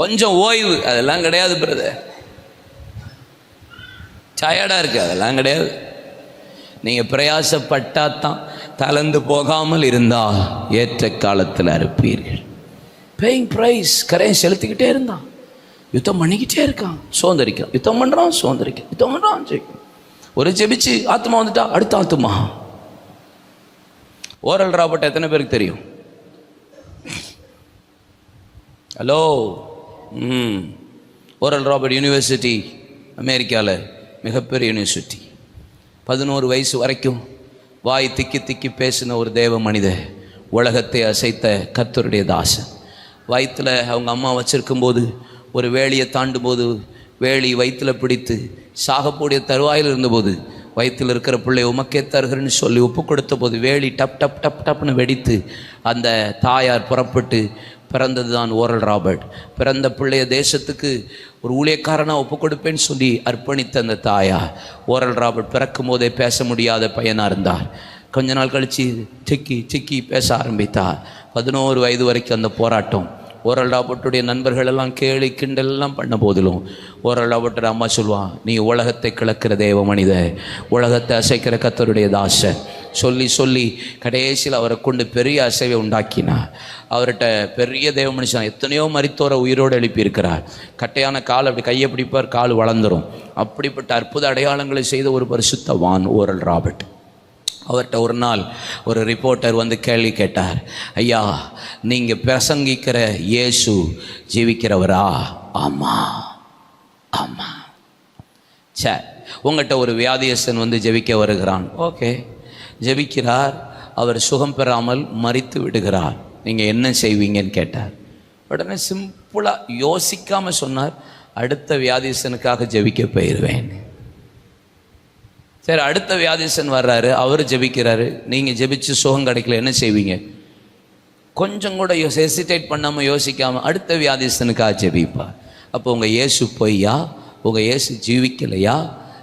கொஞ்சம் ஓய்வு அதெல்லாம் கிடையாது பிரதர் டயர்டாக இருக்கு அதெல்லாம் கிடையாது. நீங்கள் பிரயாசப்பட்டா தான் தளர்ந்து போகாமல் இருந்தால் ஏற்ற காலத்தில் அறுப்பீர்கள். பேயிங் ப்ரைஸ் கரையை செலுத்திக்கிட்டே இருந்தான். யுத்தம் பண்ணிக்கிட்டே இருக்கான். சோந்தரிக்கான் யுத்தம் பண்ணுறான் சோந்தரிக்கான் யுத்தம் பண்ணுறான் ஜெயிக்கும் ஒரு ஜெபிச்சு ஆத்மா வந்துட்டா அடுத்த ஆத்மா. ஓரல் ராபர்ட் எத்தனை பேருக்கு தெரியும்? ஹலோ ஓரல் ராபர்ட் யூனிவர்சிட்டி அமெரிக்காவில் மிகப்பெரிய யூனிவர்சிட்டி பதினோரு வயசு வரைக்கும் வாய் திக்கி திக்கி பேசின ஒரு தேவ மனித உலகத்தை அசைத்த கர்த்தருடைய தாசன். வயிற்றில் அவங்க அம்மா வச்சுருக்கும்போது ஒரு வேலியை தாண்டும் போது வேலி வயிற்றில் பிடித்து சாகக்கூடிய தருவாயில் இருந்தபோது வயிற்றில் இருக்கிற பிள்ளை உமக்கே தருகிறேன்னு சொல்லி ஒப்பு கொடுத்த போது வேலி டப் டப் டப் டப்னு வெடித்து அந்த தாயார் புறப்பட்டு பிறந்தது தான் ஓரல் ராபர்ட். பிறந்த பிள்ளைய தேசத்துக்கு ஒரு ஊழியக்காரனாக ஒப்பு கொடுப்பேன்னு சொல்லி அர்ப்பணித்த அந்த தாயா ஓரல் ராபர்ட் பிறக்கும் போதே பேச முடியாத பையனாக இருந்தார். கொஞ்ச நாள் கழித்து சிக்கி சிக்கி பேச ஆரம்பித்தார். பதினோரு வயது வரைக்கும் அந்த போராட்டம். ஓரல் ராபர்ட்டுடைய நண்பர்களெல்லாம் கேலி கிண்டல் பண்ண போதிலும் ஓரல் ராபர்ட்டோட அம்மா சொல்லுவான் நீ உலகத்தை கிளக்கிற தேவ மனித உலகத்தை அசைக்கிற கத்தருடைய தாசன் சொல்லி சொல்லி கடைசியில் அவரை கொண்டு பெரிய அசைவை உண்டாக்கினா அவர்கிட்ட பெரிய தேவ மனுஷன் எத்தனையோ மறித்தோரை உயிரோடு எழுப்பியிருக்கிறார். கட்டையான கால் அப்படி கையை பிடிப்பார் கால் வளர்ந்துரும். அப்படிப்பட்ட அற்புத அடையாளங்களை செய்த ஒரு பரிசுத்தவான் ஓரல் ராபர்ட். அவர்கிட்ட ஒரு நாள் ஒரு ரிப்போர்ட்டர் வந்து கேள்வி கேட்டார். ஐயா நீங்கள் பிரசங்கிக்கிற இயேசு ஜீவிக்கிறவரா? ஆமாம் ஆமாம் சே உங்கள்கிட்ட ஒரு வியாதியஸ்தன் வந்து ஜெபிக்க வருகிறான். ஓகே. ஜெபிக்கிறார். அவர் சுகம் பெறாமல் மறித்து விடுகிறார். நீங்கள் என்ன செய்வீங்கன்னு கேட்டார். உடனே சிம்பிளாக யோசிக்காமல் சொன்னார் அடுத்த வியாதிசனுக்காக ஜெபிக்க போயிடுவேன் சரி அடுத்த வியாதிசன் வர்றாரு அவர் ஜெபிக்கிறாரு. நீங்கள் ஜெபிச்சு சுகம் கிடைக்கல என்ன செய்வீங்க? கொஞ்சம் கூட ஹெசிடேட் பண்ணாமல் யோசிக்காமல் அடுத்த வியாதிசனுக்காக ஜெபிப்பார். அப்போ உங்கள் இயேசு பொய்யா? உங்கள் இயேசு ஜீவிக்கலையா?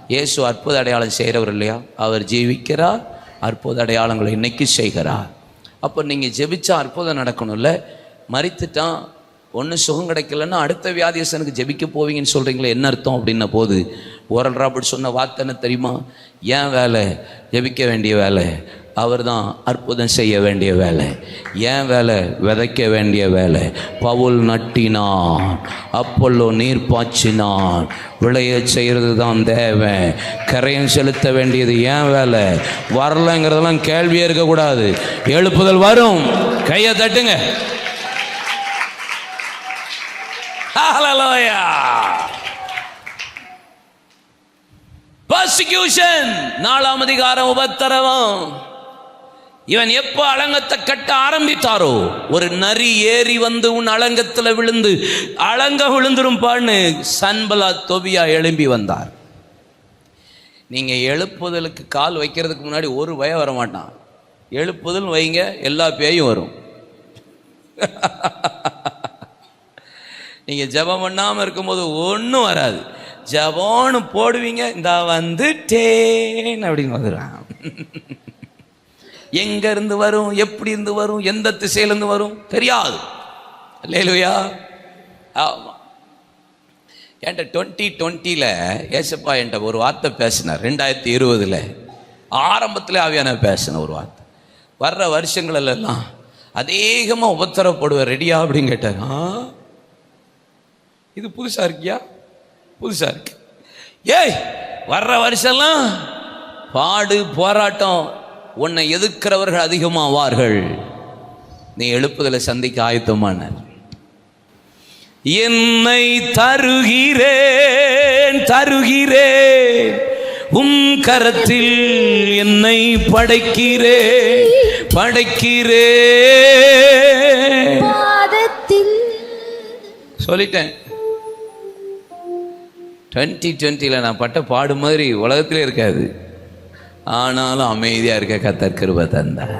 இயேசு அற்புத அடையாளம் செய்கிறவர் இல்லையா? அவர் ஜீவிக்கிறார் அற்புத அடையாளங்களை இன்னைக்கு செய்கிறார். அப்போ நீங்கள் ஜெபிச்சா அற்புதம் நடக்கணும்ல? மறித்துட்டான் ஒன்றும் சுகம் கிடைக்கலன்னா அடுத்த வியாதியசனுக்கு ஜெபிக்க போவீங்கன்னு சொல்கிறீங்களே என்ன அர்த்தம் அப்படின்ன போது? ஓரல் ராபர்ட் சொன்ன வார்த்தை என்ன தெரியுமா? ஏன் வேலை? ஜெபிக்க வேண்டிய வேலை. அவர் தான் அற்புதம் செய்ய வேண்டிய வேலை. ஏன் வேலை? விதைக்க வேண்டிய வேலை. பவுல் நட்டினான். அப்பல்லோ நீர் பாய்ச்சினான். விளைய செய்கிறது தான் தேவை. கரையம் செலுத்த வேண்டியது ஏன் வேலை? வரலைங்கிறதெல்லாம் கேள்வியே இருக்கக்கூடாது. எழுப்புதல் வரும். கையை தட்டுங்க. Hallelujah. நாலாம் அதிகாரம் உபத்தரவம். இவன் எப்போ அலங்கத்தை கட்ட ஆரம்பித்தாரோ? ஒரு நரி ஏறி வந்து உன் அலங்கத்தில் விழுந்து அலங்க விழுந்துரும்பான்னு சன்பலா தொபியா எழும்பி வந்தார். நீங்க எழுப்புதலுக்கு கால் வைக்கிறதுக்கு முன்னாடி ஒரு பயம் வர மாட்டான் எழுப்புதல் வைங்க எல்லா பேயும் வரும். நீங்கள் ஜெபம் பண்ணாமல் இருக்கும்போது ஒன்றும் வராது. ஜெபம்னு போடுவீங்க இந்த வந்துட்டேன் அப்படின்னு வந்துடுறான். எங்க இருந்து வரும் எப்படி இருந்து வரும் எந்த திசையிலேருந்து வரும் தெரியாது. லேலுயா ஆமாம் என்கிட்ட டுவெண்ட்டி டுவெண்ட்டியில் ஏசப்பா என்கிட்ட ஒரு வார்த்தை பேசினார். ரெண்டாயிரத்தி இருபதில். ஆரம்பத்தில் ஆவியான பேசின ஒரு வார்த்தை. வர்ற வருஷங்களெல்லாம் அதிகமாக உபத்திரப்படுவேன் ரெடியா அப்படின்னு கேட்டார். ஆ? இது புதுசாக இருக்கியா? புதுசாக இருக்கு. ஏய் வர்ற வருஷம்லாம் பாடு போராட்டம் உன்னை எதிர்க்கிறவர்கள் அதிகமாவார்கள். நீ எழுப்புதலை சந்திக்க ஆயத்தமானார். என்னை தருகிறேன் தருகிறேன். உம் கரத்தில் என்னை படைக்கிறேன் பாதத்தில் சொல்லிட்டேன். டுவெண்ட்டி டுவெண்ட்டியில் நான் பட்ட பாடு மாதிரி உலகத்திலே இருக்காது. ஆனாலும் அமைதியாக இருக்க கத்தர் கிருப தந்தார்.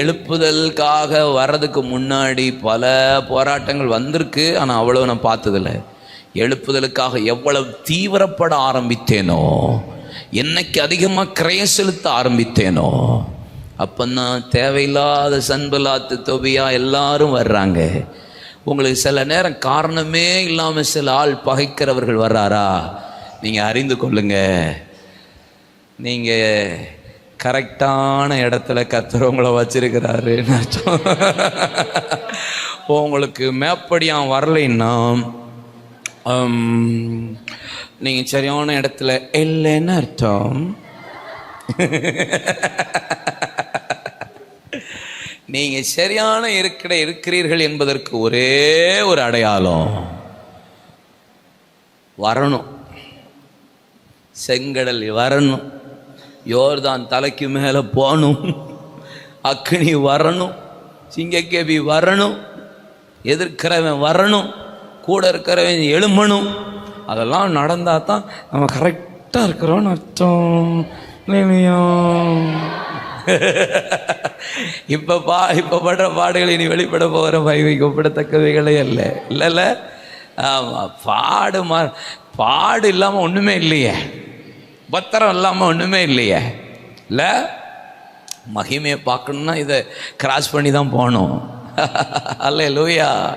எழுப்புதலுக்காக வர்றதுக்கு முன்னாடி பல போராட்டங்கள் வந்திருக்கு ஆனால் அவ்வளோ நான் பார்த்ததில்ல. எழுப்புதலுக்காக எவ்வளவு தீவிரப்பட ஆரம்பித்தேனோ என்னைக்கு அதிகமாக கிரய செலுத்த ஆரம்பித்தேனோ அப்பந்தான் தேவையில்லாத சன்பலாத்து தொபியா எல்லாரும் வர்றாங்க. உங்களுக்கு சில நேரம் காரணமே இல்லாமல் சில ஆள் பகைக்கிறவர்கள் வர்றாரா? நீங்கள் அறிந்து கொள்ளுங்கள் நீங்கள் கரெக்டான இடத்துல கத்துறவங்கள வச்சிருக்கிறாரு அர்த்தம். உங்களுக்கு மேப்படியான் வரலைன்னா நீங்கள் சரியான இடத்துல இல்லைன்னு அர்த்தம். நீங்கள் சரியான இருக்கிற இருக்கிறீர்கள் என்பதற்கு ஒரே ஒரு அடையாளம். வரணும். செங்கடல் வரணும். யோர்தான் தலைக்கு மேலே போகணும். அக்னி வரணும். சிங்கக்கேபி வரணும். எதிர்க்கிறவன் வரணும். கூட இருக்கிறவன் எழும்பணும். அதெல்லாம் நடந்தால் தான் நம்ம கரெக்டாக இருக்கிறோன்னு அர்த்தம். இல்லையா? இப்போ பா இப்போ படுற பாடுகள் இனி வெளிப்பட போகிற பைவைக்கு ஒப்பிடத்தக்கவைகளே இல்லை இல்லைல்ல ஆமாம் பாடு மா பாடு இல்லாமல் ஒன்றுமே இல்லையே. பத்திரம் இல்லாமல் ஒன்றுமே இல்லையே. இல்லை? மகிமையை பார்க்கணுன்னா இதை கிராஸ் பண்ணி தான் போகணும். அல்ல லூயா